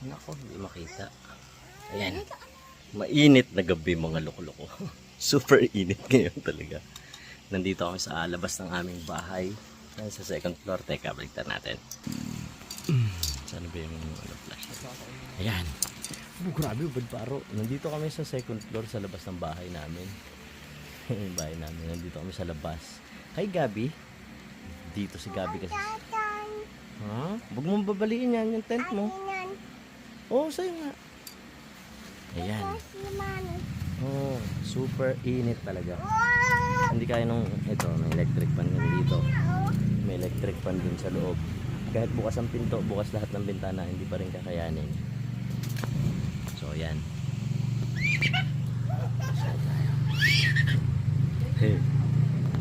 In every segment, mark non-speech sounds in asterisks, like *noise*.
Nako, hindi makita. Ayan. Mainit na gabi mga loko-loko. *laughs* Super init ngayon talaga. Nandito kami sa labas ng aming bahay. Sa second floor. Teka, baliktad natin. Saan ba yung ano, flash? Ayan. Oh, grabe, ubad paro. Nandito kami sa second floor sa labas ng bahay namin. *laughs* yung bahay namin. Nandito kami sa labas. Hi, Gabi. Dito si Gabi kasi. Ha? Huwag mong babaliin yan yung tent mo. Oo, oh, sa'yo nga. Ayan. Oh, super init talaga. Hindi kaya nung ito, may electric fan din dito. May electric fan din sa loob. Kahit bukas ang pinto, bukas lahat ng bintana, hindi pa rin kakayanin. So, ayan. Hey.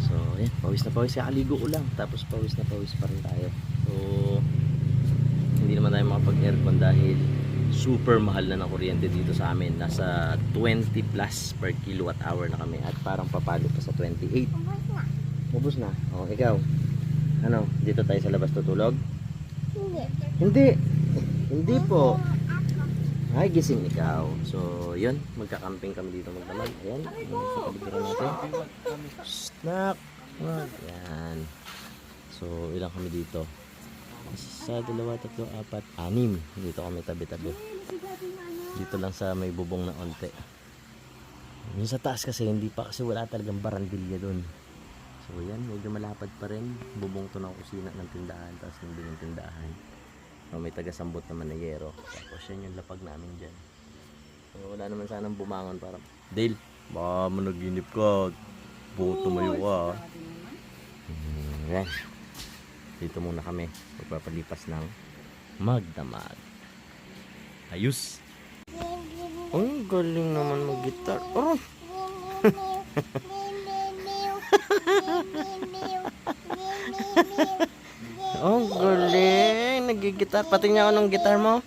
So, ayan. Pawis na pawis. Kakaligo ko lang. Tapos pawis na pawis pa rin tayo. So, hindi naman tayo makapag-aircon dahil super mahal na ng kuryente dito sa amin. Nasa 20 plus per kilowatt hour na kami at parang papalo pa sa 28. Ubus na. O, ikaw. Ano, dito tayo sa labas tutulog? Hindi. Hindi po. Ay, gising ikaw. So, yun. Magkakamping kami dito magdamag. Ayan. Kapaligiran natin. Snack. Ayan. So, ilang kami dito? Isa, dalawa, tatlo, apat, anim. Dito kami tabi-tabi. Dito lang sa may bubong na onte. Yung sa taas kasi, hindi pa kasi wala talagang barandilya doon. So, yan. Medyo malapad pa rin. Bubong to ng kusina ng tindahan. Tapos hindi ng tindahan. Oh, may taga-sambot naman na yero. Tapos yan yung lapag namin dyan. So, wala naman sanang bumangon para... Dale, baka managinip ka. Buto tumayo ka. ah. Hmm, yan. Dito muna kami. Magpapalipas ng magdamag. Ayos. Ang galing naman mag-gitar. Oh! *laughs* Ang galing. Nagigitar. Patingin ako ng gitar mo.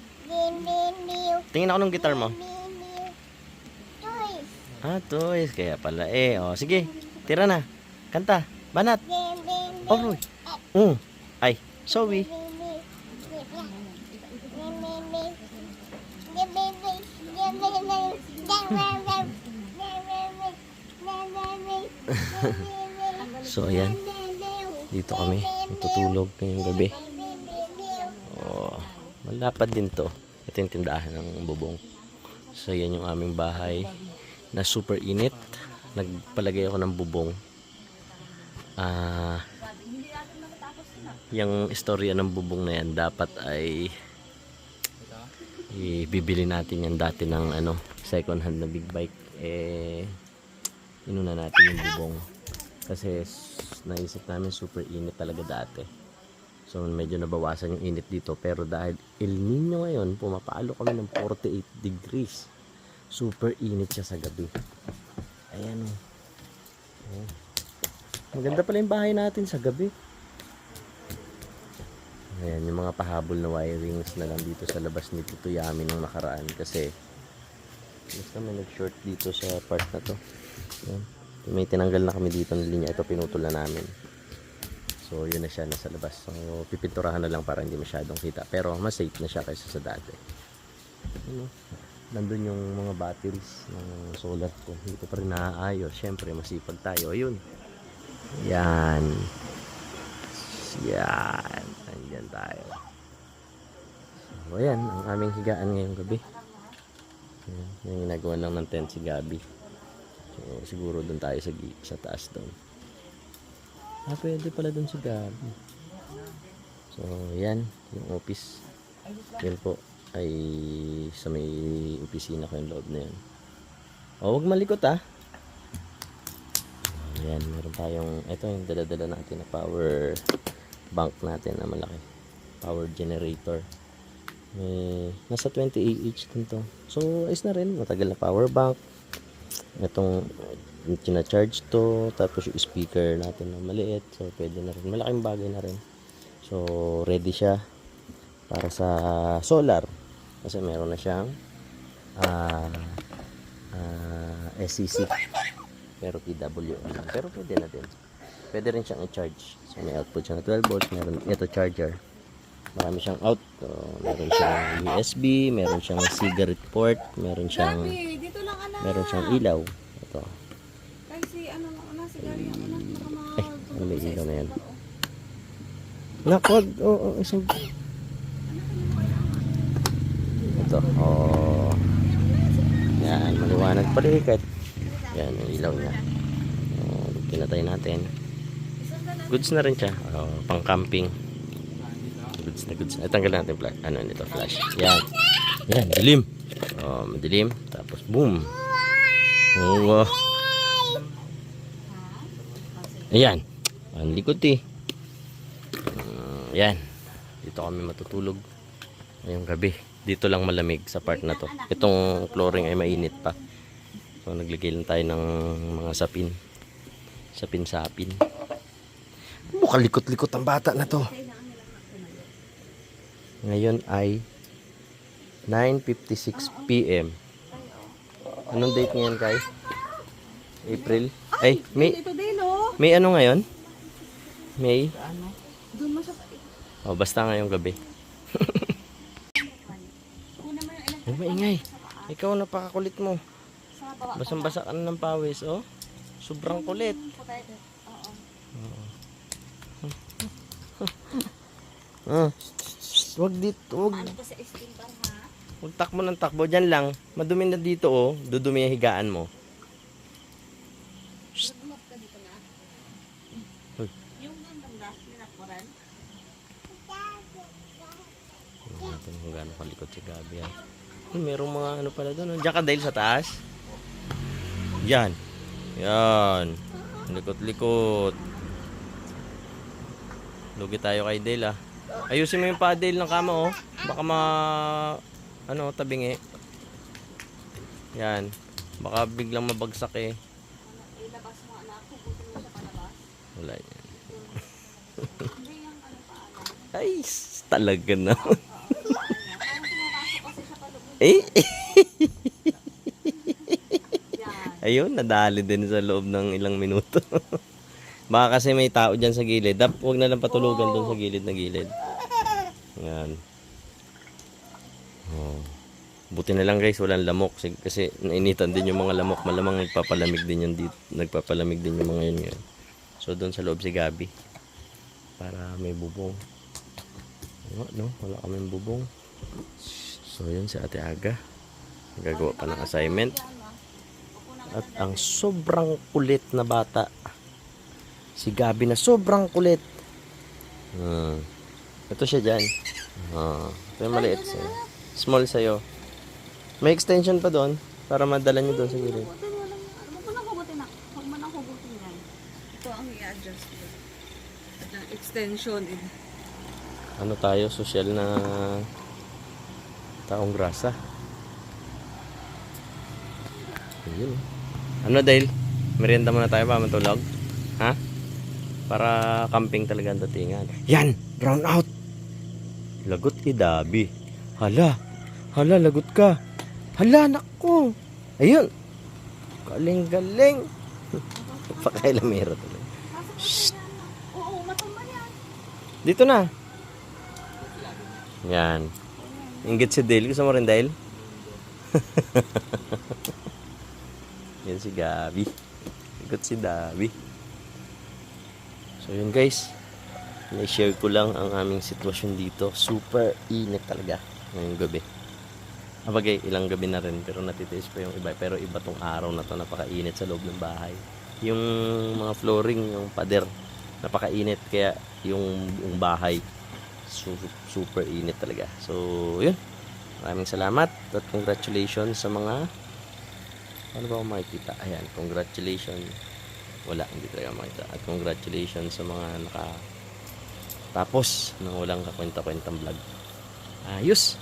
Tingin ako ng gitar mo. Ah, toys. Kaya pala eh. O, sige. Tira na. Kanta. Banat. Oh, Oh. Ay. Sorry. *laughs* So, ayan. Dito kami. Matutulog ngayong gabi. Oh, malapad din to. Ito yung tindahan ng bubong. So, yan yung aming bahay na super init. Nagpalagay ako ng bubong. Ah, yung istorya ng bubong na yan dapat ay ibibili natin yan dati ng ano second hand na big bike. Eh inuna natin yung bubong. Kasi naisip namin super init talaga dati. So medyo nabawasan yung init dito. Pero dahil El Nino ngayon pumapalo kami ng 48 degrees. Super init siya sa gabi. Ayan o Ayan. maganda pala yung bahay natin sa gabi Ayan, yung mga pahabol na wirings na lang dito sa labas ni Tito Yami nung nakaraan kasi basta may nag-short dito sa part na to. Ayan. May tinanggal na kami dito ng linya. Ito pinutol na namin. So, yun na siya nasa labas. So, pipinturahan na lang para hindi masyadong kita. Pero, mas safe na siya kaysa sa dati. Ano? Nandun yung mga batteries ng solar ko. Ko pa rin naaayos. Siyempre, masipag tayo. Ayun. Yan. Yan. Andyan tayo. So, ayan. Ang aming higaan ngayong gabi. Ayan. Yung ginagawa lang ng tent si Gabi. So, siguro doon tayo sa, sa taas doon. Ah, pwede pala doon si Gabi. So, yan. Yung office. Yun po. Ay sa may opisina ko yung loob na yun. O, huwag malikot ah. Ayan, meron tayong, ito yung dala-dala natin na power bank natin na malaki. Power generator. May, nasa 20 AH din to. So, ayos na rin. Matagal na power bank. Itong, charge to. Tapos yung speaker natin na maliit. So, pwede na rin. Malaking bagay na rin. So, ready siya para sa solar. Kasi meron na siyang ah ah, SCC. Pero PWM. Pero pwede na din. Pwede rin siyang i-charge. So may output siya na 12 volts. Meron ito charger. Marami siyang out. So, meron siyang USB, meron siyang cigarette port, meron siyang dito lang anak. meron siyang ilaw. Ito. Kasi ano lang anak, sigarilyo ako na. Baka ma- Ay, ano may ilaw na yan? Nakod. Oo, oh, isang... Ito. Oh. Yan, maliwanag palikat. Yan, yung ilaw niya. Oh, pinatay natin. Goods na rin siya. Oh, pang camping. Goods na goods. Ay, tanggal natin flash. Ano nito, flash. Yan. Yan, dilim. Oh, madilim. Tapos, boom. Oh, wow. Ayan. Ang likod eh. Mm, yan. Dito kami matutulog. Ngayong gabi. Dito lang malamig sa part na to. Itong flooring ay mainit pa. So naglagay lang tayo ng mga sapin. Sapin-sapin. Mukhang likot-likot ang bata na to. Ngayon ay 9.56 p.m. Anong date ngayon kay? April? Ay, May, din, oh. May ano ngayon? May? Doon mo sa... Oh, basta ngayong gabi. *laughs* Una mo yung ilang Ay, maingay. Ikaw napakakulit mo. sa baba. Basang-basa ka na ng pawis, oh. Sobrang kulit. Patay ito. Ah. Wag dito, wag. Ano sa steam bar, ha? Wag takbo ng takbo. Diyan lang. Madumi na dito, oh. Dudumi ang higaan mo. Uy. Yung ganda, ninakuran. Tingnan natin kung gaano kalikot si Gabi, ah. Uy, merong mga ano pala doon. oh. Diyan ka dahil sa taas. Yan. Yan. Likot-likot. Lugi tayo kay Dale, ah. Ayusin mo yung pa Dale ng kama, oh. Baka ma... Ano, tabingi. Yan. Baka biglang mabagsak, eh. Ilabas mo, anak. Puputin mo siya palabas. Wala yan. *laughs* Ay, talaga na. *laughs* Eh, *laughs* ayun, nadali din sa loob ng ilang minuto. Baka kasi may tao dyan sa gilid. Dap, huwag na lang patulugan doon sa gilid na gilid. Yan. Oh. Buti na lang guys, walang lamok. Kasi nainitan din yung mga lamok. Malamang nagpapalamig din yung dito. Nagpapalamig din yung mga yun ngayon. So doon sa loob si Gabi. Para may bubong. Wala, no? Wala kaming bubong. So yun si Ate Aga. Gagawa pa ng assignment. At ang sobrang kulit na bata. Si Gabi na sobrang kulit. Hmm. Ito siya dyan. Ah, ito yung maliit sa'yo. Small sa'yo. May extension pa doon para madala nyo doon sa gilid. Huwag mo lang, huwag mo nang hugutin yan. Ito ang i-adjust ko. Extension. Ano tayo? Social na taong grasa. Ayun. Ano Dale? Merienda muna tayo pa matulog? Ha? Para camping talaga ang datingan. Yan! Brown out! Lagot ni Dabi. Hala! Hala, lagot ka! Hala, nako! Ayun! Galing-galing! *laughs* Pakailamero talaga. Shhh! Oo, matumba yan. Dito na. Yan. Ingit si Dale. Gusto mo rin, Dale? *laughs* Yan si Gabi. Ingit si Dabi. So yun guys. Na-share ko lang ang aming sitwasyon dito. Super init talaga ngayong gabi. Abagay, ilang gabi na rin pero natitiis pa yung iba. Pero iba tong araw na to napakainit sa loob ng bahay. Yung mga flooring, yung pader, napakainit kaya yung, yung bahay su- super init talaga. So, yun. Maraming salamat at congratulations sa mga ano ba makikita? Ayan, congratulations. Wala, hindi talaga makita. At congratulations sa mga naka tapos ng walang kakwenta-kwentang vlog. Ayos!